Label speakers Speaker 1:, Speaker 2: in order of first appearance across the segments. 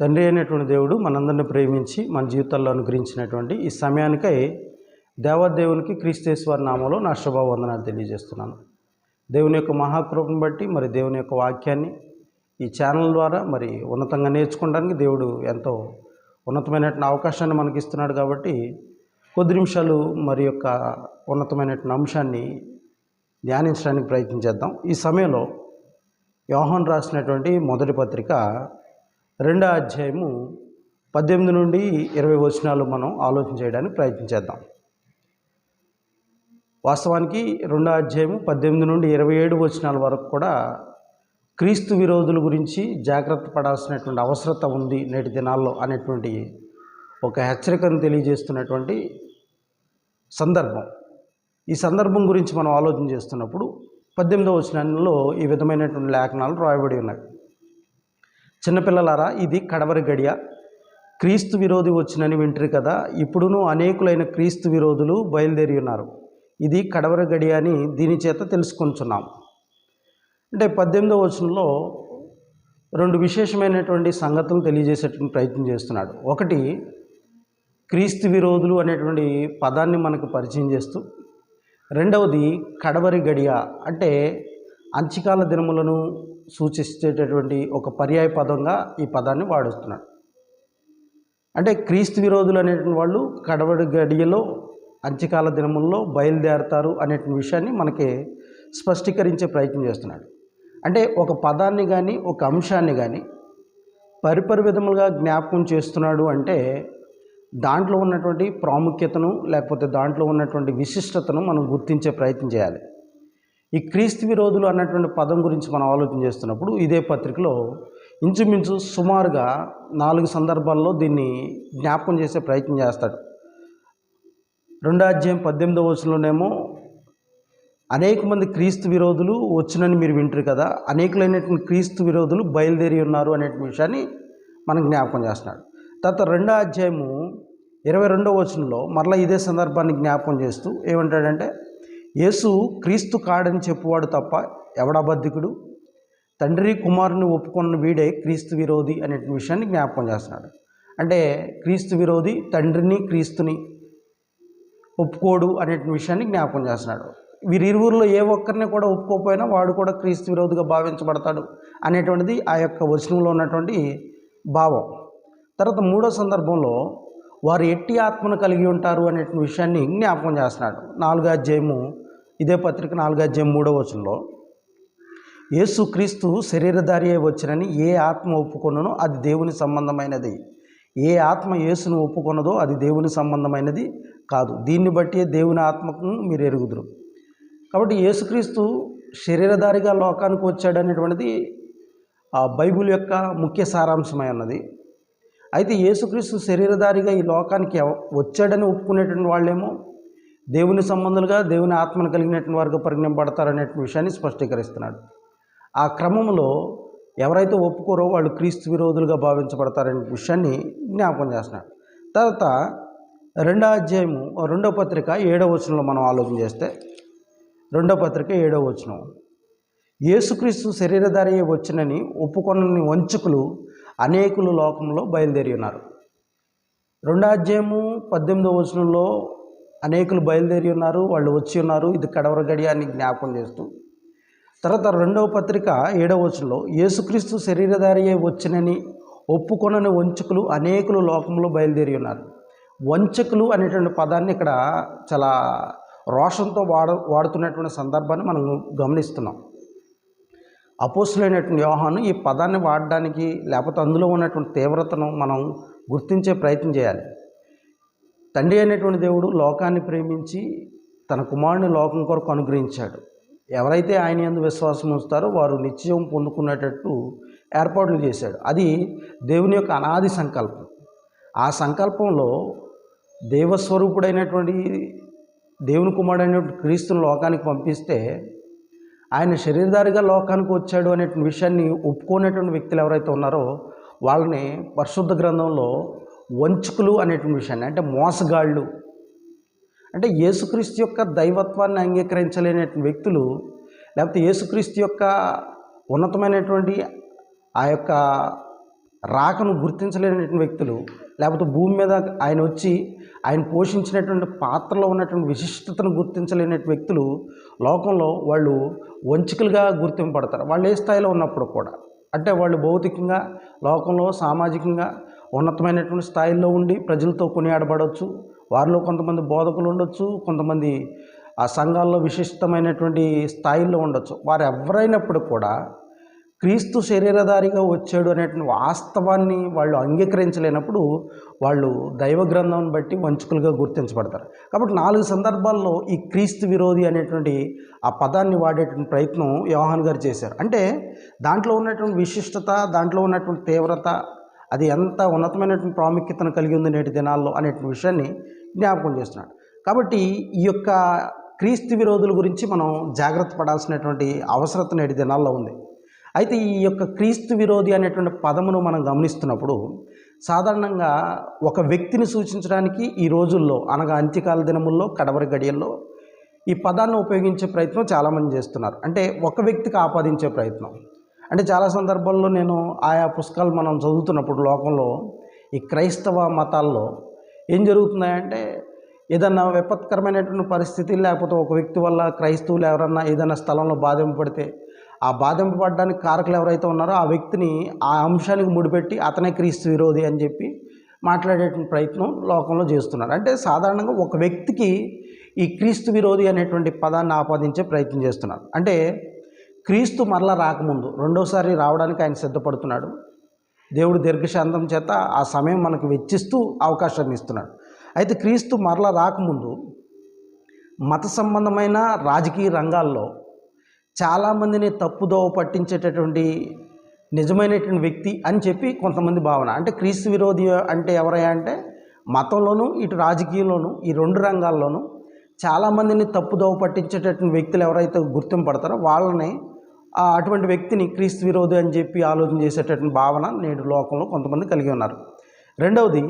Speaker 1: తండ్రి అయినటువంటి దేవుడు మనందరిని ప్రేమించి మన జీవితాల్లో అనుగ్రహించినటువంటి ఈ సమయానికై దేవదేవునికి క్రీస్తేశ్వర నామంలో నా శుభవందనాలు తెలియజేస్తున్నాను. దేవుని యొక్క మహాకృపను బట్టి మరి దేవుని యొక్క వాక్యాన్ని ఈ ఛానల్ ద్వారా మరి ఉన్నతంగా నేర్చుకోవడానికి దేవుడు ఎంతో ఉన్నతమైనటువంటి అవకాశాన్ని మనకి ఇస్తున్నాడు కాబట్టి కొద్ది నిమిషాలు మరి యొక్క ఉన్నతమైనటువంటి అంశాన్ని ధ్యానించడానికి ప్రయత్నం చేద్దాం. ఈ సమయంలో యోహన్ రాసినటువంటి మొదటి పత్రిక రెండో అధ్యాయము పద్దెనిమిది నుండి ఇరవై వచనాలు మనం ఆలోచన చేయడానికి ప్రయత్నించేద్దాం వాస్తవానికి రెండో అధ్యాయము పద్దెనిమిది నుండి ఇరవై ఏడు వచనాల వరకు కూడా క్రీస్తు విరోధుల గురించి జాగ్రత్త పడాల్సినటువంటి అవసరత ఉంది నేటి దినాల్లో అనేటువంటి ఒక హెచ్చరికను తెలియజేస్తున్నటువంటి సందర్భం. ఈ సందర్భం గురించి మనం ఆలోచన చేస్తున్నప్పుడు పద్దెనిమిదవ వచనంలో ఈ విధమైనటువంటి లేఖనాలు రాయబడి ఉన్నాయి. చిన్నపిల్లలారా ఇది కడవరి గడియ. క్రీస్తు విరోధి వచ్చినని వింటారు కదా. ఇప్పుడును అనేకులైన క్రీస్తు విరోధులు బయలుదేరి ఉన్నారు. ఇది కడవరి గడియ అని దీని చేత తెలుసుకుంటున్నాం. అంటే పద్దెనిమిదవ వచనంలో రెండు విశేషమైనటువంటి సంగతులు తెలియజేసేటువంటి ప్రయత్నం చేస్తున్నాడు. ఒకటి క్రీస్తు విరోధులు అనేటువంటి పదాన్ని మనకు పరిచయం చేస్తూ రెండవది కడవరి గడియ అంటే అంచికాల దినములను సూచించేటటువంటి ఒక పర్యాయ పదంగా ఈ పదాన్ని వాడుస్తున్నాడు అంటే క్రీస్తు విరోధులు అనేటువంటి వాళ్ళు కడవరి గడియలో అంచికాల దినముల్లో బయలుదేరతారు అనేటువంటి విషయాన్ని మనకి స్పష్టీకరించే ప్రయత్నం చేస్తున్నాడు. అంటే ఒక పదాన్ని కానీ ఒక అంశాన్ని కానీ పరిపరి విధములుగా జ్ఞాపకం చేస్తున్నాడు అంటే దాంట్లో ఉన్నటువంటి ప్రాముఖ్యతను లేకపోతే దాంట్లో ఉన్నటువంటి విశిష్టతను మనం గుర్తించే ప్రయత్నం చేయాలి. ఈ క్రీస్తు విరోధులు అన్నటువంటి పదం గురించి మనం ఆలోచన చేస్తున్నప్పుడు ఇదే పత్రికలో ఇంచుమించు సుమారుగా నాలుగు సందర్భాల్లో దీన్ని జ్ఞాపకం చేసే ప్రయత్నం చేస్తాడు. రెండో అధ్యాయం పద్దెనిమిదవ వచనంలోనేమో అనేక మంది క్రీస్తు విరోధులు వచ్చినని మీరు వింటారు కదా అనేకులైనటువంటి క్రీస్తు విరోధులు బయలుదేరి ఉన్నారు అనేటువంటి విషయాన్ని మనం జ్ఞాపకం చేస్తున్నాడు. తర్వాత రెండో అధ్యాయము ఇరవై రెండవ వచనంలో మరలా ఇదే సందర్భాన్ని జ్ఞాపకం చేస్తూ ఏమంటాడంటే యేసు క్రీస్తు కాడని చెప్పువాడు తప్ప ఎవడబద్ధికుడు తండ్రి కుమారుని ఒప్పుకున్న వీడే క్రీస్తు విరోధి అనే విషయాన్ని జ్ఞాపకం చేస్తున్నాడు. అంటే క్రీస్తు విరోధి తండ్రిని క్రీస్తుని ఒప్పుకోడు అనే విషయాన్ని జ్ఞాపకం చేస్తున్నాడు. వీరిరువురిలో ఏ ఒక్కరిని కూడా ఒప్పుకోకపోయినా వాడు కూడా క్రీస్తు విరోధిగా భావించబడతాడు అనేటువంటిది ఆ యొక్క వచనంలో ఉన్నటువంటి భావం. తర్వాత మూడో సందర్భంలో వారు ఎట్టి ఆత్మను కలిగి ఉంటారు అనే విషయాన్ని జ్ఞాపకం చేస్తున్నాడు. నాలుగో అధ్యాయము ఇదే పత్రిక నాలుగో అధ్యాయం మూడో వచనంలో. యేసు క్రీస్తు శరీరధారి అయి వచ్చినని ఏ ఆత్మ ఒప్పుకొననో? అది దేవుని సంబంధమైనది. ఏ ఆత్మ యేసును ఒప్పుకొన్నదో అది దేవుని సంబంధమైనది కాదు. దీన్ని బట్టి దేవుని ఆత్మకు మీరు ఎరుగుదురు. కాబట్టి యేసుక్రీస్తు శరీరధారిగా లోకానికి వచ్చాడు అనేటువంటిది ఆ బైబిల్ యొక్క ముఖ్య సారాంశమై ఉన్నది. అయితే యేసుక్రీస్తు శరీరధారిగా ఈ లోకానికి ఎవ- వచ్చాడని ఒప్పుకునేటువంటి వాళ్ళేమో? దేవుని సంబంధులుగా దేవుని ఆత్మను కలిగినటువంటి వారుగా పరిగణింపబడతారనే విషయాన్ని స్పష్టీకరిస్తున్నాడు. ఆ క్రమంలో ఎవరైతే ఒప్పుకోరో వాళ్ళు క్రీస్తు విరోధులుగా భావించబడతారనే విషయాన్ని జ్ఞాపకం చేస్తున్నాడు. తర్వాత రెండో అధ్యాయము రెండో పత్రిక ఏడవ వచనంలో మనం ఆలోచన చేస్తే రెండో పత్రిక ఏడవ వచనం. యేసుక్రీస్తు శరీరధారి వచ్చినని ఒప్పుకొనని వంచుకులు అనేకులు లోకంలో బయలుదేరి ఉన్నారు. రెండో అధ్యాయము పద్దెనిమిదో వచనంలో అనేకులు బయలుదేరి ఉన్నారు వాళ్ళు వచ్చి ఉన్నారు ఇది కడవర గడియాన్ని జ్ఞాపకం చేస్తూ. తర్వాత రెండవ పత్రిక ఏడవ వచనంలో యేసుక్రీస్తు శరీరధారి అయి వచ్చినని ఒప్పుకొనని వంచకులు అనేకులు లోకంలో బయలుదేరి ఉన్నారు. వంచకులు అనేటువంటి పదాన్ని ఇక్కడ చాలా రోషంతో వాడ వాడుతున్నటువంటి సందర్భాన్ని మనం గమనిస్తున్నాం. అపోసులైనటువంటి వ్యవహాను ఈ పదాన్ని వాడడానికి లేకపోతే అందులో ఉన్నటువంటి తీవ్రతను మనం గుర్తించే ప్రయత్నం చేయాలి. తండ్రి అయినటువంటి దేవుడు లోకాన్ని ప్రేమించి తన కుమారుని లోకం కొరకు అనుగ్రహించాడు. ఎవరైతే ఆయన ఎందు విశ్వాసం ఉంచుతారో వారు నిత్యం పొందుకునేటట్టు ఏర్పాట్లు చేశాడు. అది దేవుని యొక్క అనాది సంకల్పం. ఆ సంకల్పంలో దేవస్వరూపుడైనటువంటి దేవుని కుమారుడైనటువంటి క్రీస్తుని లోకానికి పంపిస్తే ఆయన శరీరధారిగా లోకానికి వచ్చాడు అనే విషయాన్ని ఒప్పుకునేటువంటి వ్యక్తులు ఎవరైతే ఉన్నారో వాళ్ళని పరిశుద్ధ గ్రంథంలో వంచుకులు అనేటువంటి విషయాన్ని అంటే మోసగాళ్ళు అంటే యేసుక్రీస్తు యొక్క దైవత్వాన్ని అంగీకరించలేని వ్యక్తులు లేకపోతే యేసుక్రీస్తు యొక్క ఉన్నతమైనటువంటి ఆ యొక్క రాకను గుర్తించలేనటువంటి వ్యక్తులు లేకపోతే భూమి మీద ఆయన వచ్చి ఆయన పోషించినటువంటి పాత్రలో ఉన్నటువంటి విశిష్టతను గుర్తించలేనటువంటి వ్యక్తులు లోకంలో వాళ్ళు వంచికలుగా గుర్తింపబడతారు. వాళ్ళు ఏ స్థాయిలో ఉన్నప్పుడు కూడా. అంటే వాళ్ళు భౌతికంగా లోకంలో సామాజికంగా ఉన్నతమైనటువంటి స్థాయిల్లో ఉండి ప్రజలతో కొనియాడబడవచ్చు వారిలో కొంతమంది బోధకులు ఉండొచ్చు కొంతమంది ఆ సంఘాల్లో విశిష్టమైనటువంటి స్థాయిల్లో ఉండొచ్చు. వారు ఎవరైనప్పుడు కూడా క్రీస్తు శరీరధారిగా వచ్చాడు అనేటువంటి వాస్తవాన్ని వాళ్ళు అంగీకరించలేనప్పుడు వాళ్ళు దైవ గ్రంథాన్ని బట్టి వంచుకులుగా గుర్తించబడతారు. కాబట్టి నాలుగు సందర్భాల్లో ఈ క్రీస్తు విరోధి అనేటువంటి ఆ పదాన్ని వాడేటువంటి ప్రయత్నం యోహాన్ గారు చేశారు. అంటే దాంట్లో ఉన్నటువంటి విశిష్టత దాంట్లో ఉన్నటువంటి తీవ్రత అది ఎంత ఉన్నతమైనటువంటి ప్రాముఖ్యతను కలిగి ఉంది నేటి దినాల్లో అనేటువంటి విషయాన్ని జ్ఞాపకం చేస్తున్నాడు. కాబట్టి ఈ యొక్క క్రీస్తు విరోధుల గురించి మనం జాగ్రత్త పడాల్సినటువంటి అవసరత నేటి దినాల్లో ఉంది. అయితే ఈ యొక్క క్రీస్తు విరోధి అనేటువంటి పదమును మనం గమనిస్తున్నప్పుడు సాధారణంగా ఒక వ్యక్తిని సూచించడానికి ఈ రోజుల్లో అనగా అంత్యకాల దినముల్లో కడవరి గడియల్లో ఈ పదాన్ని ఉపయోగించే ప్రయత్నం చాలామంది చేస్తున్నారు. అంటే ఒక వ్యక్తికి ఆపాదించే ప్రయత్నం. అంటే చాలా సందర్భాల్లో నేను ఆయా పుస్తకాలు మనం చదువుతున్నప్పుడు లోకంలో ఈ క్రైస్తవ మతాల్లో ఏం జరుగుతున్నాయంటే ఏదన్నా విపత్కరమైనటువంటి పరిస్థితి లేకపోతే ఒక వ్యక్తి వల్ల క్రైస్తవులు ఎవరన్నా ఏదైనా స్థలంలో బాధింపడితే ఆ బాధింపబడడానికి కారకులు ఎవరైతే ఉన్నారో ఆ వ్యక్తిని ఆ అంశానికి ముడిపెట్టి అతనే క్రీస్తు విరోధి అని చెప్పి మాట్లాడేటువంటి ప్రయత్నం లోకంలో చేస్తున్నారు. అంటే సాధారణంగా ఒక వ్యక్తికి ఈ క్రీస్తు విరోధి అనేటువంటి పదాన్ని ఆపాదించే ప్రయత్నం చేస్తున్నారు. అంటే క్రీస్తు మరలా రాకముందు రెండోసారి రావడానికి ఆయన సిద్ధపడుతున్నాడు. దేవుడు దీర్ఘశాంతం చేత ఆ సమయం మనకు వెచ్చిస్తూ అవకాశాన్ని ఇస్తున్నాడు. అయితే క్రీస్తు మరలా రాకముందు మత సంబంధమైన రాజకీయ రంగాల్లో చాలామందిని తప్పుదోవ పట్టించేటటువంటి నిజమైనటువంటి వ్యక్తి అని చెప్పి కొంతమంది భావన. అంటే క్రీస్తు విరోధి అంటే ఎవరయ్యా అంటే మతంలోనూ ఇటు రాజకీయంలోనూ ఈ రెండు రంగాల్లోనూ చాలామందిని తప్పుదోవ పట్టించేటటువంటి వ్యక్తులు ఎవరైతే గుర్తింపడతారో వాళ్ళని ఆ అటువంటి వ్యక్తిని క్రీస్తు విరోధి అని చెప్పి ఆలోచన చేసేటటువంటి భావన నేడు లోకంలో కొంతమంది కలిగి ఉన్నారు. రెండవది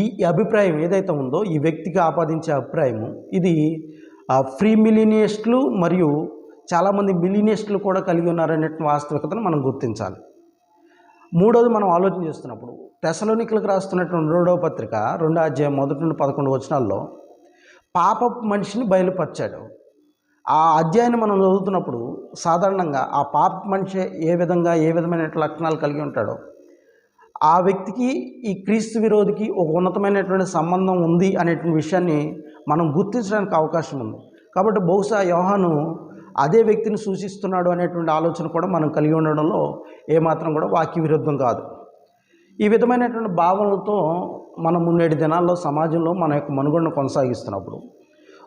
Speaker 1: ఈ అభిప్రాయం ఏదైతే ఉందో ఈ వ్యక్తికి ఆపాదించే అభిప్రాయము ఇది ఫ్రీ మిలీనియస్ట్లు మరియు చాలామంది మిలీనియస్టులు కూడా కలిగి ఉన్నారనే వాస్తవికతను మనం గుర్తించాలి. మూడోది మనం ఆలోచన చేస్తున్నప్పుడు తెసలోనికలకు రాస్తున్నటువంటి రెండవ పత్రిక రెండో అధ్యాయం మొదటి నుండి పదకొండు వచనాల్లో పాప మనిషిని బయలుపరిచాడు. ఆ అధ్యాయాన్ని మనం చదువుతున్నప్పుడు సాధారణంగా ఆ పాప మనిషి ఏ విధంగా ఏ విధమైన లక్షణాలు కలిగి ఉంటాడో ఆ వ్యక్తికి ఈ క్రీస్తు విరోధికి ఒక ఉన్నతమైనటువంటి సంబంధం ఉంది అనేటువంటి విషయాన్ని మనం గుర్తించడానికి అవకాశం ఉంది. కాబట్టి బహుశా యోహాను అదే వ్యక్తిని సూచిస్తున్నాడు అనేటువంటి ఆలోచన కూడా మనం కలిగి ఉండడంలో ఏమాత్రం కూడా వాక్య విరుద్ధం కాదు. ఈ విధమైనటువంటి భావనలతో మనం నేటి దినాల్లో సమాజంలో మన యొక్క మనుగడను కొనసాగిస్తున్నప్పుడు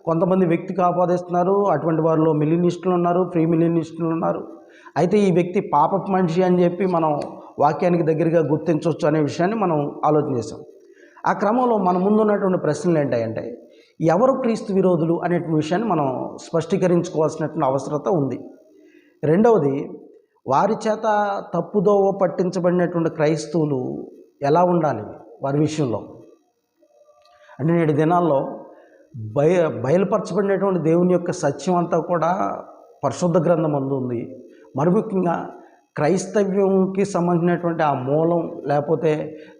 Speaker 1: కొంతమంది వ్యక్తికి ఆపాదిస్తున్నారు అటువంటి వారిలో మిలినిస్టులు ఉన్నారు ఫ్రీ మిలినిస్టులు ఉన్నారు. అయితే ఈ వ్యక్తి పాప మనిషి అని చెప్పి మనం వాక్యానికి దగ్గరగా గుర్తించవచ్చు అనే విషయాన్ని మనం ఆలోచన చేసాం ఆ క్రమంలో మన ముందు ఉన్నటువంటి ప్రశ్నలు ఏంటంటే ఎవరు క్రీస్తు విరోధులు అనే విషయాన్ని మనం స్పష్టీకరించుకోవాల్సినటువంటి అవసరత ఉంది. రెండవది వారి చేత తప్పుదోవ పట్టించబడినటువంటి క్రైస్తవులు ఎలా ఉండాలి వారి విషయంలో? అంటే నేటి దినాల్లో బయ బయలుపరచబడినటువంటి దేవుని యొక్క సత్యం అంతా కూడా పరిశుద్ధ గ్రంథం అందు ఉంది. మరి ముఖ్యంగా క్రైస్తవ్యంకి సంబంధించినటువంటి ఆ మూలం లేకపోతే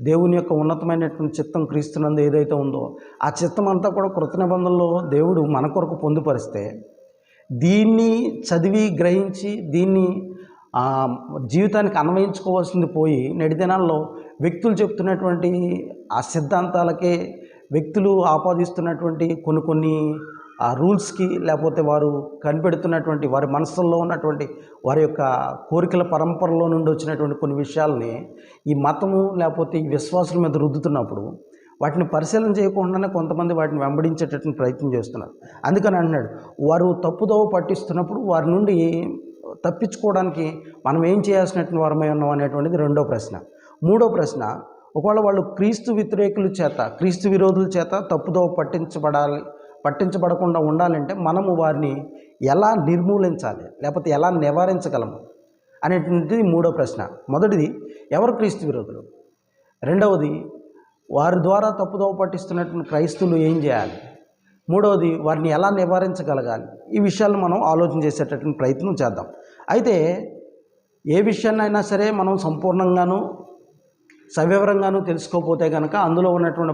Speaker 1: దేవుని యొక్క ఉన్నతమైనటువంటి చిత్తం క్రీస్తునందు ఏదైతే ఉందో ఆ చిత్తం అంతా కూడా కృత నిబంధనలో దేవుడు మన కొరకు పొందుపరిస్తే దీన్ని చదివి గ్రహించి దీన్ని జీవితానికి అన్వయించుకోవాల్సింది పోయి నేటి దినాల్లో వ్యక్తులు చెప్తున్నటువంటి ఆ సిద్ధాంతాలకే వ్యక్తులు ఆపాదిస్తున్నటువంటి కొన్ని కొన్ని ఆ రూల్స్కి లేకపోతే వారు కనిపెడుతున్నటువంటి వారి మనసుల్లో ఉన్నటువంటి వారి యొక్క కోరికల పరంపరలో నుండి వచ్చినటువంటి కొన్ని విషయాల్ని ఈ మతము లేకపోతే ఈ విశ్వాసుల మీద రుద్దుతున్నప్పుడు వాటిని పరిశీలన చేయకుండానే కొంతమంది వాటిని వెంబడించేటటువంటి ప్రయత్నం చేస్తున్నారు. అందుకని అంటున్నాడు వారు తప్పుదోవ పట్టిస్తున్నప్పుడు వారి నుండి తప్పించుకోవడానికి మనం ఏం చేయాల్సినటువంటి వారమై ఉన్నాం అనేటువంటిది రెండో ప్రశ్న. మూడో ప్రశ్న ఒకవేళ వాళ్ళు క్రీస్తు వ్యతిరేకుల చేత క్రీస్తు విరోధుల చేత తప్పుదోవ పట్టించబడాలి పట్టించబడకుండా ఉండాలంటే మనము వారిని ఎలా నిర్మూలించాలి? లేకపోతే ఎలా నివారించగలము? అనేటువంటిది మూడో ప్రశ్న. మొదటిది ఎవరు క్రీస్తు విరోధులు? రెండవది వారి ద్వారా తప్పుదోవ పట్టిస్తున్నటువంటి క్రైస్తువులు ఏం చేయాలి? మూడవది వారిని ఎలా నివారించగలగాలి? ఈ విషయాలను మనం ఆలోచన చేసేటటువంటి ప్రయత్నం చేద్దాం. అయితే ఏ విషయాన్నైనా సరే మనం సంపూర్ణంగాను సవివరంగాను తెలుసుకోకపోతే కనుక అందులో ఉన్నటువంటి